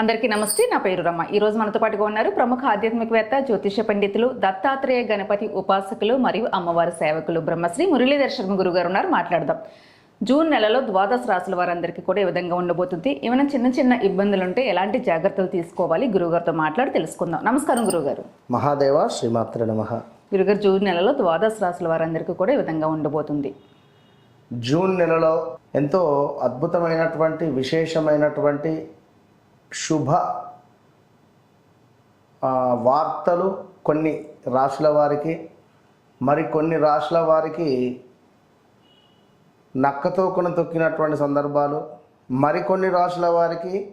అందరికీ నమస్తే నా పేరు రమ్మ. ఈ రోజు మనతో పాటుగా ఉన్నారు ప్రముఖ ఆధ్యాత్మికవేత్త జ్యోతిష పండితులు దత్తాత్రేయ గణపతి ఉపాసకులు మరియు అమ్మవారి సేవకులు బ్రహ్మశ్రీ మురళీధర్ శర్మ గురువు గారు ఉన్నారు. మాట్లాడదాం. జూన్ నెలలో ద్వాదశ రాశుల వారందరికీ కూడా ఈ విధంగా ఉండబోతుంది. ఏమైనా చిన్న చిన్న ఇబ్బందులు ఉంటే ఎలాంటి జాగ్రత్తలు తీసుకోవాలి? గురువుగారితో మాట్లాడి తెలుసుకుందాం. నమస్కారం గురువుగారు మహాదేవ శ్రీమాత్ర నమ. గురుగారు జూన్ నెలలో ద్వాదశ రాశుల వారందరికీ కూడా ఈ విధంగా ఉండబోతుంది. జూన్ నెలలో ఎంతో అద్భుతమైనటువంటి విశేషమైనటువంటి శుభ వార్తలు కొన్ని రాశుల వారికి మరి కొన్ని రాశుల వారికి నక్కతోకున తొక్కినటువంటి సందర్భాలు మరికొన్ని రాశుల వారికి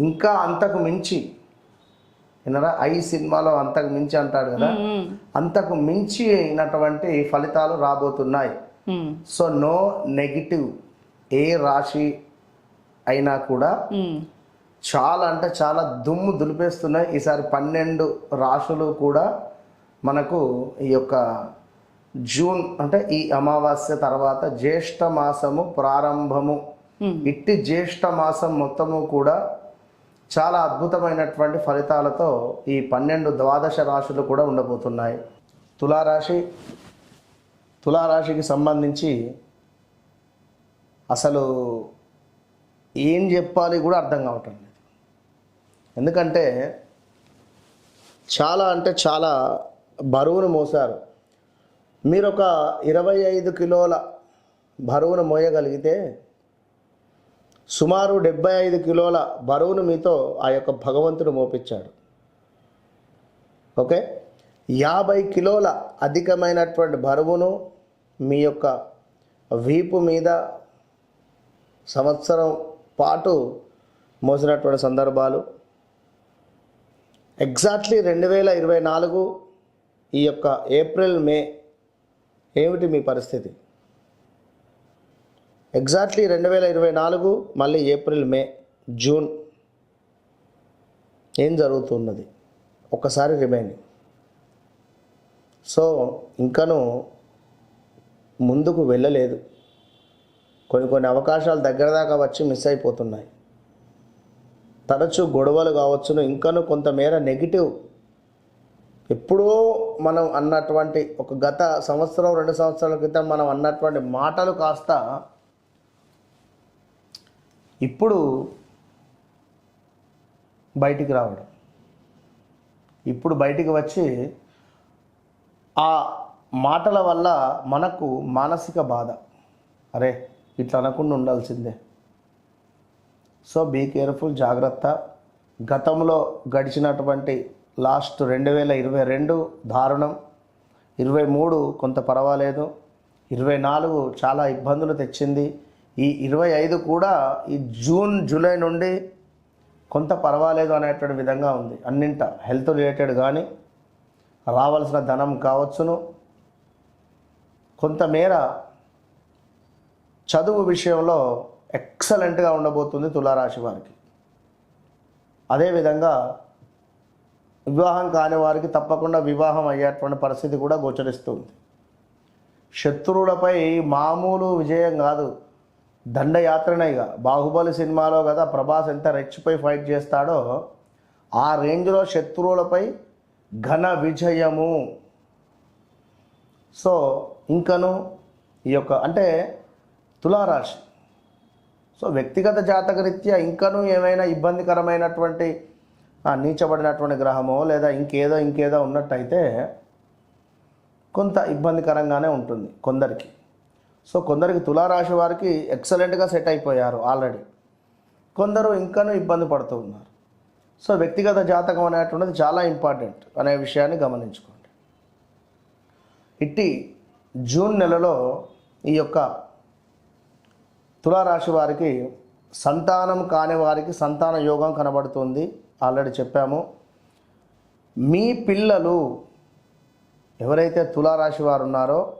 ఇంకా అంతకు మించి విన్నారా? ఐ సినిమాలో అంతకు మించి అంటాడు కదా? అంతకు మించి అయినటువంటి ఫలితాలు రాబోతున్నాయి. సో నో నెగిటివ్ ఏ రాశి అయినా కూడా చాలా అంటే చాలా దుమ్ము దులిపేస్తున్నాయి. ఈసారి పన్నెండు రాశులు కూడా మనకు ఈ యొక్క జూన్ అంటే ఈ అమావాస్య తర్వాత జ్యేష్ఠ మాసము ప్రారంభము. ఇట్టి జ్యేష్ఠ మాసం మొత్తము కూడా చాలా అద్భుతమైనటువంటి ఫలితాలతో ఈ పన్నెండు ద్వాదశ రాశులు కూడా ఉండబోతున్నాయి. తులారాశి తులారాశికి సంబంధించి అసలు ఏం చెప్పాలి కూడా అర్థం కావటం లేదు. ఎందుకంటే చాలా అంటే చాలా బరువును మోసారు మీరు ఒక ఇరవై ఐదు కిలోల బరువును మోయగలిగితే సుమారు డెబ్బై ఐదు కిలోల బరువును మీతో ఆ యొక్క భగవంతుడు మోపించాడు. ఓకే? యాభై కిలోల అధికమైనటువంటి బరువును మీ యొక్క వీపు మీద సంవత్సరం పాటు మోసినటువంటి సందర్భాలు ఎగ్జాక్ట్లీ రెండు వేల ఇరవై నాలుగు ఈ యొక్క ఏప్రిల్ మే ఏమిటి మీ పరిస్థితి? ఎగ్జాక్ట్లీ రెండు వేల ఇరవై నాలుగు మళ్ళీ ఏప్రిల్ మే జూన్ ఏం జరుగుతున్నది? ఒక్కసారి రిమైండ్ సో ఇంకను ముందుకు వెళ్ళలేదు. కొన్ని కొన్ని అవకాశాలు దగ్గర దాకా వచ్చి మిస్ అయిపోతున్నాయి. తరచూ గొడవలు కావచ్చును. ఇంకనూ కొంతమేర నెగిటివ్ ఎప్పుడో మనం అన్నటువంటి ఒక గత సంవత్సరం రెండు సంవత్సరాల క్రితం మనం అన్నటువంటి మాటలు కాస్త ఇప్పుడు బయటికి రావడం. ఇప్పుడు బయటికి వచ్చి ఆ మాటల వల్ల మనకు మానసిక బాధ. అరే ఇట్లా అనకుండా ఉండాల్సిందే. సో బీ కేర్ఫుల్ జాగ్రత్త. గతంలో గడిచినటువంటి లాస్ట్ రెండు వేల ఇరవై రెండు దారుణం. ఇరవై మూడు కొంత పర్వాలేదు. ఇరవై నాలుగు చాలా ఇబ్బందులు తెచ్చింది. ఈ ఇరవై ఐదు కూడా ఈ జూన్ జూలై నుండి కొంత పర్వాలేదు అనేటువంటి విధంగా ఉంది. అన్నింట హెల్త్ రిలేటెడ్ కానీ రావాల్సిన ధనం కావచ్చును. కొంతమేర చదువు విషయంలో ఎక్సలెంట్గా ఉండబోతుంది తులారాశి వారికి. అదేవిధంగా వివాహం కాని వారికి తప్పకుండా వివాహం అయ్యేటువంటి పరిస్థితి కూడా గోచరిస్తుంది. శత్రువులపై మామూలు విజయం కాదు. దండయాత్రనైగా బాహుబలి సినిమాలో కదా ప్రభాస్ ఎంత రెచ్చిపోయి ఫైట్ చేస్తాడో ఆ రేంజ్లో శత్రువులపై ఘన విజయము. సో ఇంకను ఈ యొక్క అంటే తులారాశి సో వ్యక్తిగత జాతకరీత్యా ఇంకనూ ఏమైనా ఇబ్బందికరమైనటువంటి నీచబడినటువంటి గ్రహమో లేదా ఇంకేదో ఇంకేదో ఉన్నట్టయితే కొంత ఇబ్బందికరంగానే ఉంటుంది కొందరికి. సో కొందరికి తులారాశి వారికి ఎక్సలెంట్గా సెట్ అయిపోయారు ఆల్రెడీ. కొందరు ఇంకనూ ఇబ్బంది పడుతూ ఉన్నారు. సో వ్యక్తిగత జాతకం అనేటువంటిది చాలా ఇంపార్టెంట్ అనే విషయాన్ని గమనించుకోండి. ఇట్టి జూన్ నెలలో ఈ యొక్క తులారాశి వారికి సంతానం కాని వారికి సంతాన యోగం కనబడుతుంది. ఆల్రెడీ చెప్పాము. మీ పిల్లలు ఎవరైతే తులారాశి వారు ఉన్నారో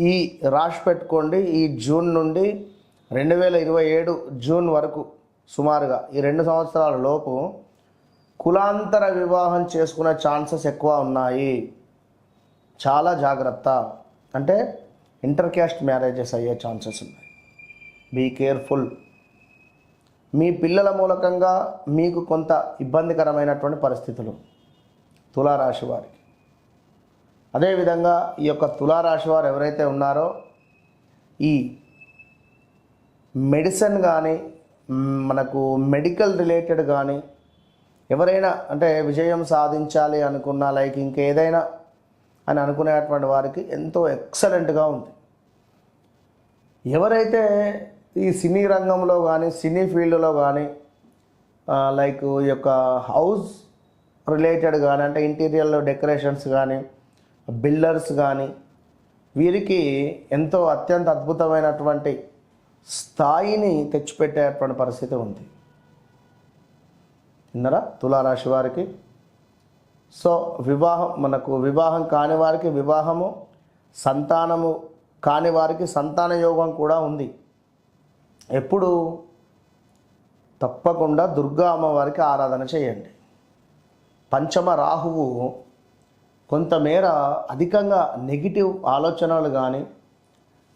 ఈ రాశి పెట్టుకోండి. ఈ జూన్ నుండి రెండు వేల ఇరవై ఏడు జూన్ వరకు సుమారుగా ఈ రెండు సంవత్సరాల లోపు కులాంతర వివాహం చేసుకునే ఛాన్సెస్ ఎక్కువ ఉన్నాయి. చాలా జాగ్రత్త. అంటే ఇంటర్ క్యాస్ట్ మ్యారేజెస్ అయ్యే ఛాన్సెస్ ఉన్నాయి. బీ కేర్ఫుల్ మీ పిల్లల మూలకంగా మీకు కొంత ఇబ్బందికరమైనటువంటి పరిస్థితులు తులారాశి వారికి. అదేవిధంగా ఈ యొక్క తులారాశి వారు ఎవరైతే ఉన్నారో ఈ మెడిసిన్ కానీ మనకు మెడికల్ రిలేటెడ్ కానీ ఎవరైనా అంటే విజయం సాధించాలి అనుకున్న లైక్ ఇంకేదైనా అని అనుకునేటువంటి వారికి ఎంతో ఎక్సలెంట్గా ఉంది. ఎవరైతే ఈ సినీ రంగంలో కానీ సినీ ఫీల్డ్లో కానీ లైక్ ఈ యొక్క హౌస్ రిలేటెడ్ కానీ అంటే ఇంటీరియర్లో డెకరేషన్స్ కానీ బిల్డర్స్ కానీ వీరికి ఎంతో అత్యంత అద్భుతమైనటువంటి స్థాయిని తెచ్చిపెట్టేటువంటి పరిస్థితి ఉంది. విన్నరా తులారాశి వారికి? సో వివాహం మనకు వివాహం కాని వారికి వివాహము సంతానము కాని వారికి సంతాన యోగం కూడా ఉంది. ఎప్పుడు? తప్పకుండా దుర్గా అమ్మవారికి ఆరాధన చేయండి. పంచమ రాహువు కొంతమేర అధికంగా నెగిటివ్ ఆలోచనలు కానీ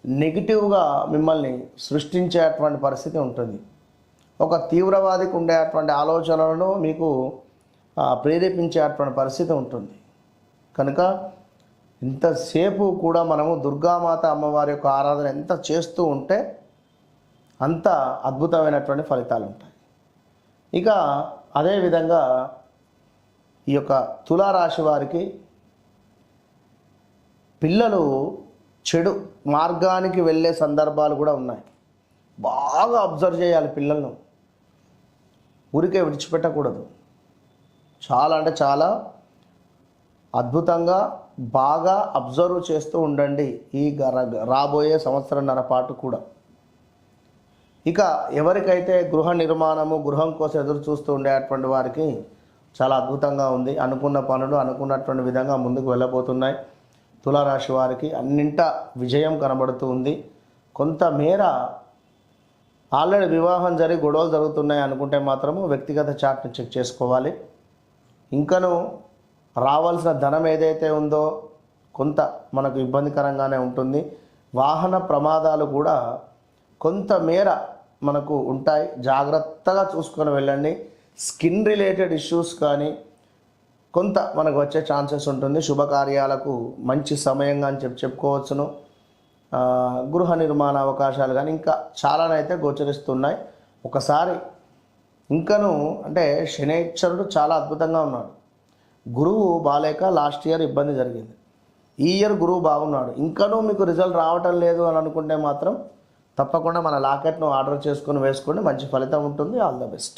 నెగిటివ్గా మిమ్మల్ని సృష్టించేటువంటి పరిస్థితి ఉంటుంది. ఒక తీవ్రవాదికి ఉండేటువంటి ఆలోచనలను మీకు ప్రేరేపించేటువంటి పరిస్థితి ఉంటుంది. కనుక ఇంతసేపు కూడా మనము దుర్గామాత అమ్మవారి యొక్క ఆరాధన ఎంత చేస్తూ ఉంటే అంత అద్భుతమైనటువంటి ఫలితాలు ఉంటాయి ఇక అదేవిధంగా ఈ యొక్క తులారాశి వారికి పిల్లలు చెడు మార్గానికి వెళ్ళే సందర్భాలు కూడా ఉన్నాయి. బాగా అబ్జర్వ్ చేయాలి పిల్లలను. ఊరికే విడిచిపెట్టకూడదు. చాలా అంటే చాలా అద్భుతంగా బాగా అబ్జర్వ్ చేస్తూ ఉండండి ఈ రాబోయే సంవత్సరంన్నర పాటు కూడా. ఇక ఎవరికైతే గృహ నిర్మాణము గృహం కోసం ఎదురు చూస్తూ ఉండేటువంటి వారికి చాలా అద్భుతంగా ఉంది. అనుకున్న పనులు అనుకున్నటువంటి విధంగా ముందుకు వెళ్ళబోతున్నాయి. తులారాశి వారికి అన్నింట విజయం కనబడుతూ ఉంది. కొంతమేర ఆల్రెడీ వివాహం జరిగి గొడవలు జరుగుతున్నాయి అనుకుంటే మాత్రము వ్యక్తిగత చాట్ను చెక్ చేసుకోవాలి. ఇంకను రావాల్సిన ధనం ఏదైతే ఉందో కొంత మనకు ఇబ్బందికరంగానే ఉంటుంది. వాహన ప్రమాదాలు కూడా కొంతమేర మనకు ఉంటాయి. జాగ్రత్తగా చూసుకొని వెళ్ళండి. స్కిన్ రిలేటెడ్ ఇష్యూస్ కానీ కొంత మనకు వచ్చే ఛాన్సెస్ ఉంటుంది. శుభకార్యాలకు మంచి సమయంగా అని చెప్పి చెప్పుకోవచ్చును. గృహ నిర్మాణ అవకాశాలు కానీ ఇంకా చాలానైతే గోచరిస్తున్నాయి. ఒకసారి ఇంకను అంటే శనేశ్వరుడు చాలా అద్భుతంగా ఉన్నాడు. గురువు బాలేక లాస్ట్ ఇయర్ ఇబ్బంది జరిగింది. ఈ ఇయర్ గురువు బాగున్నాడు. ఇంకనూ మీకు రిజల్ట్ రావటం లేదు అని అనుకుంటే మాత్రం తప్పకుండా మన లాకెట్ను ఆర్డర్ చేసుకొని వేసుకోండి మంచి ఫలితం ఉంటుంది. All the best